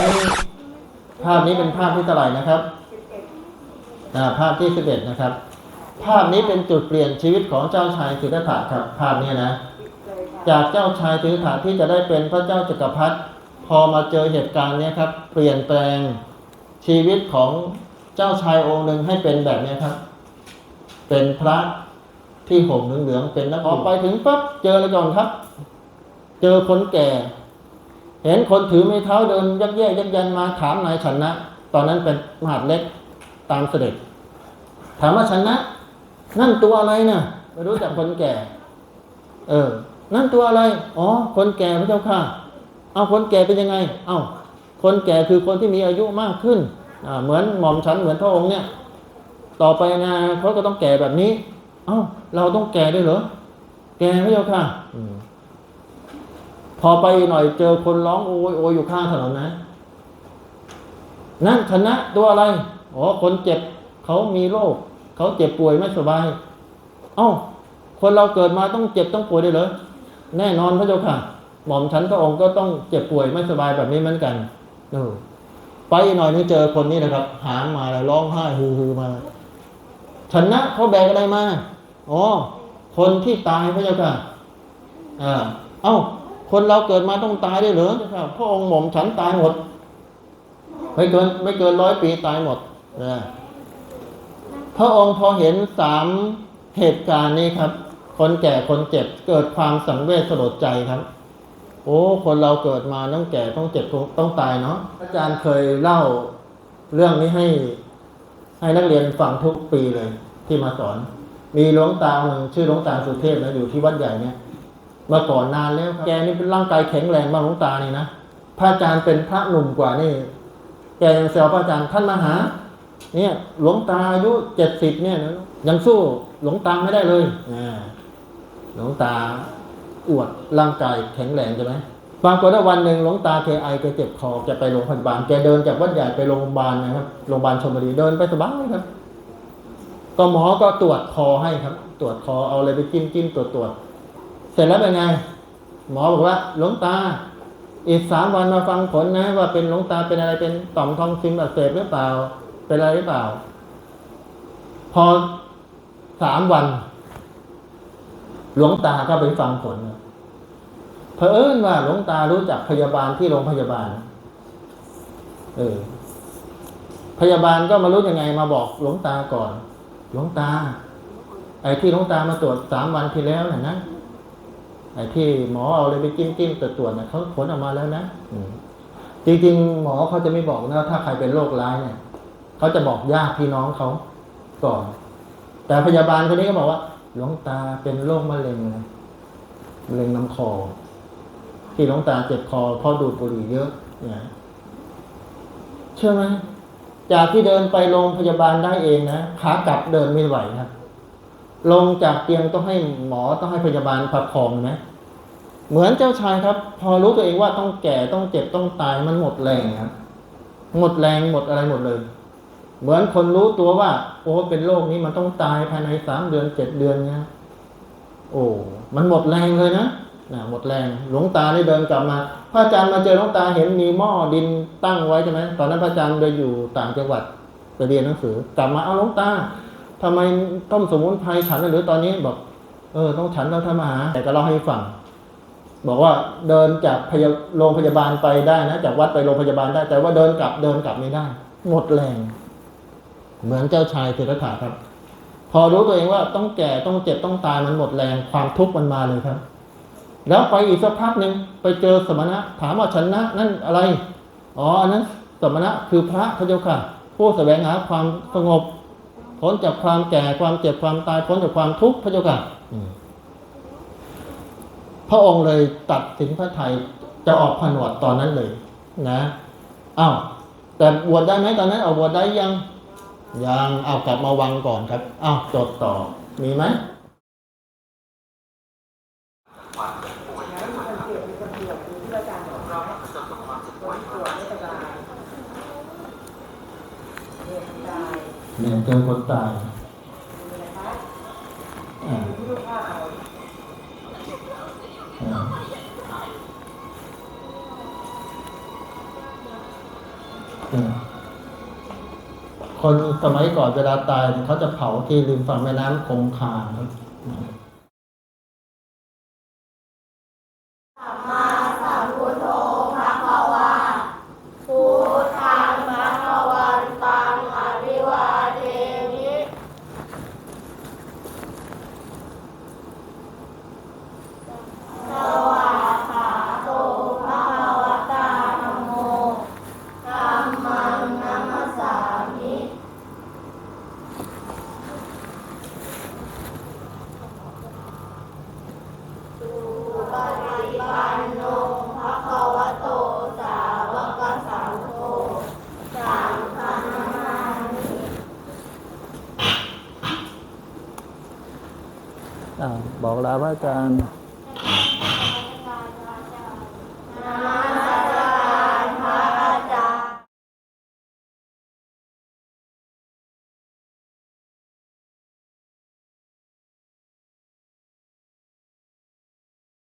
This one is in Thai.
นี้ภาพนี้เป็นภาพที่เท่าไหร่นะครับอ่าภาพที่สิบเอ็ดนะครับ ภาพนี้เป็นจุดเปลี่ยนชีวิตของเจ้าชายสิทธัตถะครับ ภาพนี้นะ จากเจ้าชายสิทธัตถะที่จะได้เป็นพระเจ้าจักรพรรดิพอมาเจอเหตุการณ์เนี้ยครับ เปลี่ยนแปลงชีวิตของเจ้าชายองค์หนึ่งให้เป็นแบบเนี้ยครับ เป็นพระที่ห่มเหลืองๆเป็นนักพอไปถึงปั๊บเจออะไรก่อนครับ เจอคนแก่ เห็นคนถือไม้เท้าเดินยักแย่ยักยันมาถามนายชนะ ตอนนั้นเป็นมหาดเล็กตามเสด็จ ถามว่าชนะ นั่นตัวอะไรนะ่ะไม่รู้จักคนแก่ เออ นั่นตัวอะไร อ๋อ คนแก่พระเจ้าค่ะ เอาคนแก่เป็นยังไง เอาคนแก่คือคนที่มีอายุมากขึ้น เหมือนหม่อมฉันเหมือนพระองค์เนี่ย ต่อไปนะเขาก็ต้องแก่แบบนี้ เอ้า เราต้องแก่ด้วยเหรอ แก่พระเจ้าค่ะ พอไปหน่อยเจอคนร้องโอยโอยอยู่ข้างถนนนะ นั่นชนะตัวอะไรอ๋อคนเจ็บเขามีโรคเขาเจ็บป่วยไม่สบาย เอ้า คนเราเกิดมาต้องเจ็บต้องป่วยได้เหรอแน่นอนพระเจ้าค่ะ หม่อมฉันพระองค์ก็ต้องเจ็บป่วยไม่สบายแบบนี้เหมือนกันเออไปหน่อยนึงเจอคนนี้นะครับ หามมาแล้วร้องไห้ฮือฮือมาชนะเขาแบกอะไรมาอ๋อคนที่ตายพระเจ้าค่ะอ่าเอ้า คนเราเกิดมาต้องตายได้หรือครับพระองค์หม่อมฉันตายหมด ไม่เกินไม่เกินร้อยปีตายหมดนะพระองค์พอเห็นสามเหตุการณ์นี้ครับ คนแก่คนเจ็บเกิดความสังเวชสลดใจครับ โอ้ คนเราเกิดมาต้องแก่ต้องเจ็บต้องตายเนาะอาจารย์เคยเล่าเรื่องนี้ให้ ให้นักเรียนฟังทุกปีเลย ที่มาสอน มีหลวงตาหนึ่งชื่อหลวงตาสุเทพนะอยู่ที่วัดใหญ่เนี่ย มื่อก่อนนานแล้วแกนี่เป็นร่างกายแข็งแรงมากหลวงตานี่นะพระอาจารย์เป็นพระหนุ่มกว่านี่ แกยังแซวพระอาจารย์ท่านมาหา เนี่ยหลวงตาอายุเจ็ดสิบเนี่ยยังสู้หลวงตาไม่ได้เลยหลวงตาอวดร่างกายแข็งแรงใช่ไหมปรากฏว่าวันหนึ่งหลวงตาแกไอแกเจ็บคอแกไปโรงพยาบาลแกเดินจากวัดใหญ่ไปโรงพยาบาลนะครับโรงพยาบาลชลบุรีเดินไปสบายครับ ก็หมอก็ตรวจคอให้ครับ ตรวจคอเอาอะไรไปจิ้มจิ้มตรวจตรวจ ร็จแล้วเป็นไง หมอบอกว่าหลวงตา อีกสามวันมาฟังผลนะ ว่าเป็นหลวงตาเป็นอะไรเป็นต่อมทองซิมอักเสบหรือเปล่า เป็นอะไรหรือเปล่า พอสามวัน หลวงตาก็ไปฟังผลเผอิญว่าหลวงตารู้จักพยาบาลที่โรงพยาบาล เออ พยาบาลก็มารู้ยังไงมาบอกหลวงตาก่อน หลวงตา ไอ้ที่หลวงตามาตรวจสามวันที่แล้วน่ะนะ อ้ที่หมอเอาอะไรไปจิ้มจิ้มตรวจตรวจเนี่ยเขาผลออกมาแล้วนะอืมจริงๆหมอเขาจะไม่บอกนะถ้าใครเป็นโรคร้ายเนี่ยเขาจะบอกญาติพี่น้องเขาก่อน แต่พยาบาลคนนี้ก็บอกว่า หลวงตาเป็นโรคมะเร็งนะมะเร็งน้ำคอ ที่หลวงตาเจ็บคอเพราะดูดบุหรี่เยอะเนี่ยเชื่อไหมจากที่เดินไปโรงพยาบาลได้เองนะขากลับเดินไม่ไหวครับลงจากเตียงต้องให้หมอต้องให้พยาบาลประคองนะ เหมือนเจ้าชายครับ พอรู้ตัวเองว่าต้องแก่ต้องเจ็บต้องตายมันหมดแรงครับ หมดแรงหมดอะไรหมดเลย เหมือนคนรู้ตัวว่า โอ้เป็นโรคนี้มันต้องตายภายในสามเดือนเจ็ดเดือนเนี่ยโอ้มันหมดแรงเลยนะนะหมดแรงหลวงตาได้เดินกลับมา พระอาจารย์มาเจอหลวงตาเห็นมีหม้อดินตั้งไว้ใช่ไหมตอนนั้นพระอาจารย์ไปอยู่ต่างจังหวัดไปเรียนหนังสือกลับมาเอาหลวงตาทำไมต้มสมุนไพรฉันหรือตอนนี้บอก เออต้องฉันแล้วทำอาหารแต่ก็เล่าให้ฟัง บอกว่าเดินจากโรงพยาบาลไปได้นะ จากวัดไปโรงพยาบาลได้ แต่ว่าเดินกลับเดินกลับไม่ได้ หมดแรง เหมือนเจ้าชายเทระถาครับ พอรู้ตัวเองว่าต้องแก่ต้องเจ็บต้องตายมันหมดแรงความทุกข์มันมาเลยครับ แล้วไปอีกสักพักหนึ่งไปเจอสมณะ ถามว่าชนะ นั่นอะไร อ๋ออันนั้นสมณะคือพระพระเจ้าค่ะ ผู้แสวงหาความสงบพ้นจากความแก่ความเจ็บความตายพ้นจากความทุกข์พระเจ้าค่ะอื พระองค์เลยตัดสินพระไทยจะออกผนวดตอนนั้นเลยนะอ้าวแต่บวชได้ไหมตอนนั้นเอาบวชได้ยังยังเอากลับมาวังก่อนครับอ้าวจดต่อมีไหมเนี่ยเจอคนตาย คนสมัยก่อนเวลาตายเขาจะเผาที่ริมฝั่งแม่น้ำคงคาครับ บอกลาพระอาจารย์